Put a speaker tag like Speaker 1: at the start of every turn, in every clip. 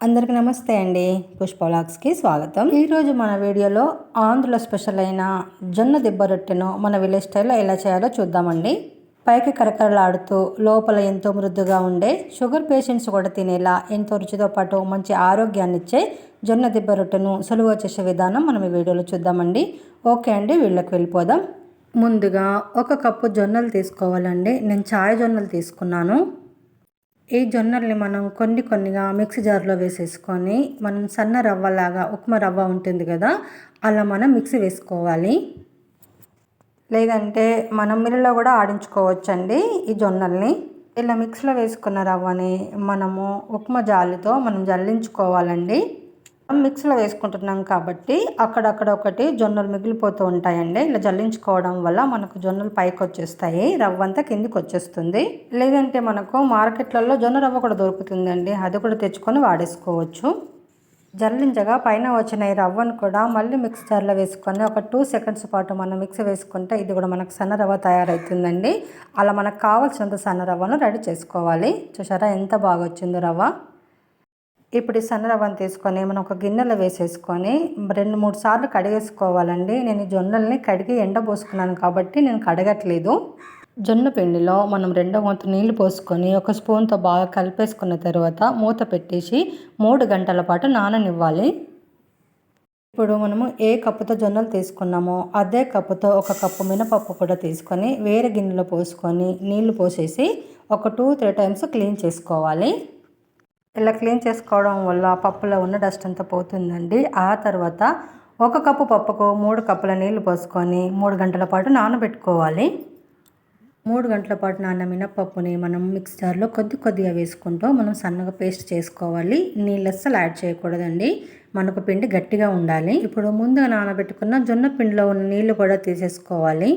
Speaker 1: అందరికి నమస్తే అండి. పుష్పలాక్స్కి స్వాగతం. ఈరోజు మన వీడియోలో ఆంధ్రుల స్పెషల్ అయిన జొన్న దిబ్బ రొట్టెను మన విలేజ్ స్టైల్లో ఎలా చేయాలో చూద్దామండి. పైకి కరకరలాడుతూ లోపల ఎంతో మృదుగా ఉండే షుగర్ పేషెంట్స్ కూడా తినేలా ఎంతో రుచితో పాటు మంచి ఆరోగ్యాన్ని ఇచ్చే జొన్న దిబ్బ రొట్టెను సులువు చేసే విధానం మనం ఈ వీడియోలో చూద్దామండి. ఓకే అండి వీళ్ళకి వెళ్ళిపోదాం. ముందుగా ఒక కప్పు జొన్నలు తీసుకోవాలండి. నేను చాయ్ జొన్నలు తీసుకున్నాను. ఈ జొన్నల్ని మనం కొన్ని కొన్నిగా మిక్సీ జార్లో వేసేసుకొని మనం సన్న రవ్వలాగా ఉప్మా రవ్వ ఉంటుంది కదా అలా మనం మిక్సీ వేసుకోవాలి. లేదంటే మనం మిల్లులో కూడా ఆడించుకోవచ్చండి ఈ జొన్నల్ని. ఇలా మిక్సీలో వేసుకున్న రవ్వని మనము ఉప్మా జాలితో మనం జల్లించుకోవాలండి. మిక్సీలో వేసుకుంటున్నాం కాబట్టి అక్కడక్కడ ఒకటి జొన్నలు మిగిలిపోతూ ఉంటాయండి. ఇలా జల్లించుకోవడం వల్ల మనకు జొన్నలు పైకి వచ్చేస్తాయి రవ్వ అంతా కిందికి వచ్చేస్తుంది. లేదంటే మనకు మార్కెట్లలో జొన్న రవ్వ కూడా దొరుకుతుందండి. అది కూడా తెచ్చుకొని వాడేసుకోవచ్చు. జల్లించగా పైన వచ్చిన ఈ రవ్వను కూడా మళ్ళీ మిక్స్ జార్లో వేసుకొని ఒక టూ సెకండ్స్ పాటు మనం మిక్స్ వేసుకుంటే ఇది కూడా మనకు సన్న రవ్వ తయారవుతుందండి. అలా మనకు కావాల్సినంత సన్న రవ్వను రెడీ చేసుకోవాలి. చూసారా ఎంత బాగా వచ్చిందో రవ్వ. ఇప్పుడు ఈ సన్న రవ్వను తీసుకొని మనం ఒక గిన్నెలో వేసేసుకొని రెండు మూడు సార్లు కడిగేసుకోవాలండి. నేను ఈ జొన్నల్ని కడిగి ఎండబోసుకున్నాను కాబట్టి నేను కడగట్లేదు. జొన్న పిండిలో మనం రెండో వంతు నీళ్ళు పోసుకొని ఒక స్పూన్తో బాగా కలిపేసుకున్న తర్వాత మూత పెట్టేసి మూడు గంటల పాటు నాననివ్వాలి. ఇప్పుడు మనము ఏ కప్పుతో జొన్నలు తీసుకున్నామో అదే కప్పుతో ఒక కప్పు మినపప్పు కూడా తీసుకొని వేరే గిన్నెలో పోసుకొని నీళ్ళు పోసేసి ఒక టూ త్రీ టైమ్స్ క్లీన్ చేసుకోవాలి. ఇలా క్లీన్ చేసుకోవడం వల్ల పప్పులో ఉన్న డస్ట్ అంతా పోతుందండి. ఆ తర్వాత ఒక కప్పు పప్పుకు మూడు కప్పుల నీళ్ళు పోసుకొని మూడు గంటల పాటు నానబెట్టుకోవాలి. మూడు గంటల పాటు నాన్న మినపప్పుని మనం మిక్సర్లో కొద్ది కొద్దిగా వేసుకుంటూ మనం సన్నగా పేస్ట్ చేసుకోవాలి. నీళ్ళు అస్సలు యాడ్ చేయకూడదండి. మనకు పిండి గట్టిగా ఉండాలి. ఇప్పుడు ముందుగా నానబెట్టుకున్న జొన్న పిండిలో ఉన్న నీళ్ళు కూడా తీసేసుకోవాలి.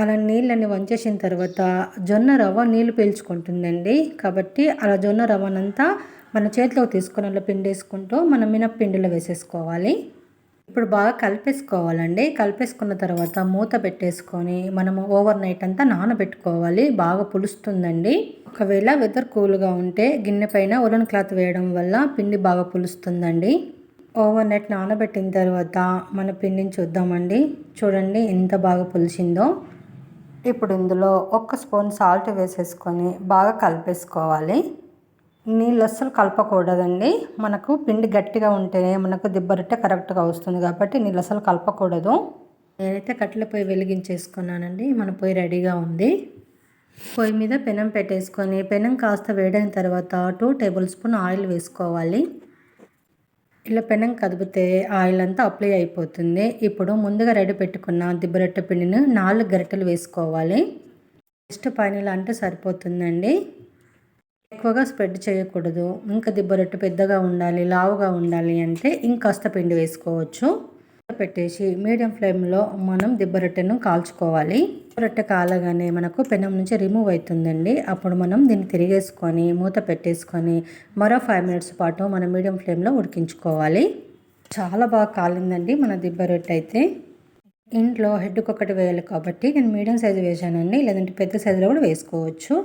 Speaker 1: అలా నీళ్ళని వంచేసిన తర్వాత జొన్న రవ్వ నీళ్ళు పీల్చుకుంటుందండి. కాబట్టి అలా జొన్న రవ్వనంతా మన చేతిలో తీసుకొని అలా పిండేసుకుంటూ మనం మినప్పిండిలో వేసేసుకోవాలి. ఇప్పుడు బాగా కలిపేసుకోవాలండి. కలిపేసుకున్న తర్వాత మూత పెట్టేసుకొని మనము ఓవర్ నైట్ అంతా నానబెట్టుకోవాలి. బాగా పులుస్తుందండి. ఒకవేళ వెదర్ కూల్గా ఉంటే గిన్నె పైన ఉలన్ క్లాత్ వేయడం వల్ల పిండి బాగా పులుస్తుందండి. ఓవర్ నైట్ నానబెట్టిన తర్వాత మన పిండిని చూద్దామండి. చూడండి ఎంత బాగా పులిచిందో ఇప్పుడు ఇందులో ఒక్క స్పూన్ సాల్ట్ వేసేసుకొని బాగా కలిపేసుకోవాలి. నీళ్ళు అస్సలు కలపకూడదండి. మనకు పిండి గట్టిగా ఉంటేనే మనకు దిబ్బరొట్టె కరెక్ట్గా వస్తుంది కాబట్టి నీళ్ళు అసలు కలపకూడదు. నేనైతే కట్టెల పొయ్యి వెలిగించేసుకున్నానండి. మన పొయ్యి రెడీగా ఉంది. పొయ్యి మీద పెనం పెట్టేసుకొని పెనం కాస్త వేడైన తర్వాత టూ టేబుల్ స్పూన్ ఆయిల్ వేసుకోవాలి. ఇలా పెనం కదిపితే ఆయిల్ అంతా అప్లై అయిపోతుంది. ఇప్పుడు ముందుగా రెడీ పెట్టుకున్న దిబ్బరొట్టె పిండిని నాలుగు గరిటెలు వేసుకోవాలి. జస్ట్ పైన అంటే సరిపోతుందండి. ఎక్కువగా స్ప్రెడ్ చేయకూడదు. ఇంకా దిబ్బరొట్టె పెద్దగా ఉండాలి లావుగా ఉండాలి అంటే ఇంకాస్త పిండి వేసుకోవచ్చు. పెట్టేసి మీడియం ఫ్లేమ్లో మనం దిబ్బ రొట్టెను కాల్చుకోవాలి. రొట్టె కాలగానే మనకు పెనం నుంచి రిమూవ్ అవుతుందండి. అప్పుడు మనం దీన్ని తిరిగేసుకొని మూత పెట్టేసుకొని మరో ఫైవ్ మినిట్స్ పాటు మనం మీడియం ఫ్లేమ్లో ఉడికించుకోవాలి. చాలా బాగా కాలిందండి మన దిబ్బ రొట్టె అయితే. ఇంట్లో హెడ్కి ఒకటి వేయాలి కాబట్టి నేను మీడియం సైజు వేసానండి. లేదంటే పెద్ద సైజులో కూడా వేసుకోవచ్చు.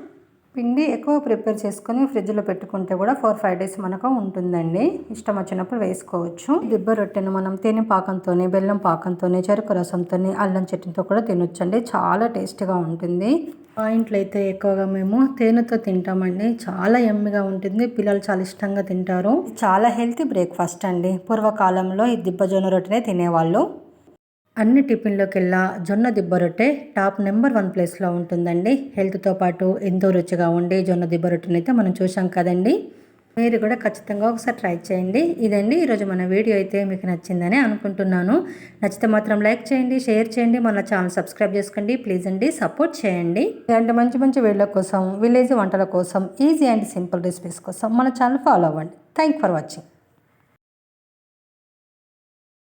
Speaker 1: పిండి ఎక్కువ ప్రిపేర్ చేసుకొని ఫ్రిడ్జ్లో పెట్టుకుంటే కూడా ఫోర్ ఫైవ్ డేస్ మనకు ఉంటుందండి. ఇష్టం వచ్చినప్పుడు వేసుకోవచ్చు. దిబ్బ రొట్టెను మనం తేనె పాకంతోనే బెల్లం పాకంతోనే చెరుకు రసంతోనే అల్లం చట్నీతో కూడా తినొచ్చండి. చాలా టేస్టీగా ఉంటుంది. మా ఇంట్లో అయితే ఎక్కువగా మేము తేనెతో తింటామండి. చాలా ఎమ్మిగా ఉంటుంది. పిల్లలు చాలా ఇష్టంగా తింటారు. చాలా హెల్తీ బ్రేక్ఫాస్ట్ అండి. పూర్వకాలంలో ఈ దిబ్బ జొన్న రొట్టెనే తినేవాళ్ళు. అన్ని టిఫిన్లోకెల్లా జొన్న దిబ్బ రొట్టె టాప్ నెంబర్ వన్ ప్లేస్లో ఉంటుందండి. హెల్త్తో పాటు ఎంతో రుచిగా ఉండే జొన్న దిబ్బ రొట్టెని అయితే మనం చూసాం కదండి. మీరు కూడా ఖచ్చితంగా ఒకసారి ట్రై చేయండి. ఇదండి ఈరోజు మన వీడియో అయితే మీకు నచ్చిందని అనుకుంటున్నాను. నచ్చితే మాత్రం లైక్ చేయండి షేర్ చేయండి మన ఛానల్ సబ్స్క్రైబ్ చేసుకోండి. ప్లీజ్ అండి సపోర్ట్ చేయండి. ఇలాంటి మంచి మంచి వీడియోల కోసం విలేజ్ వంటల కోసం ఈజీ అండ్ సింపుల్ రెసిపీస్ కోసం మన ఛానల్ ఫాలో అవ్వండి. Thank for watching.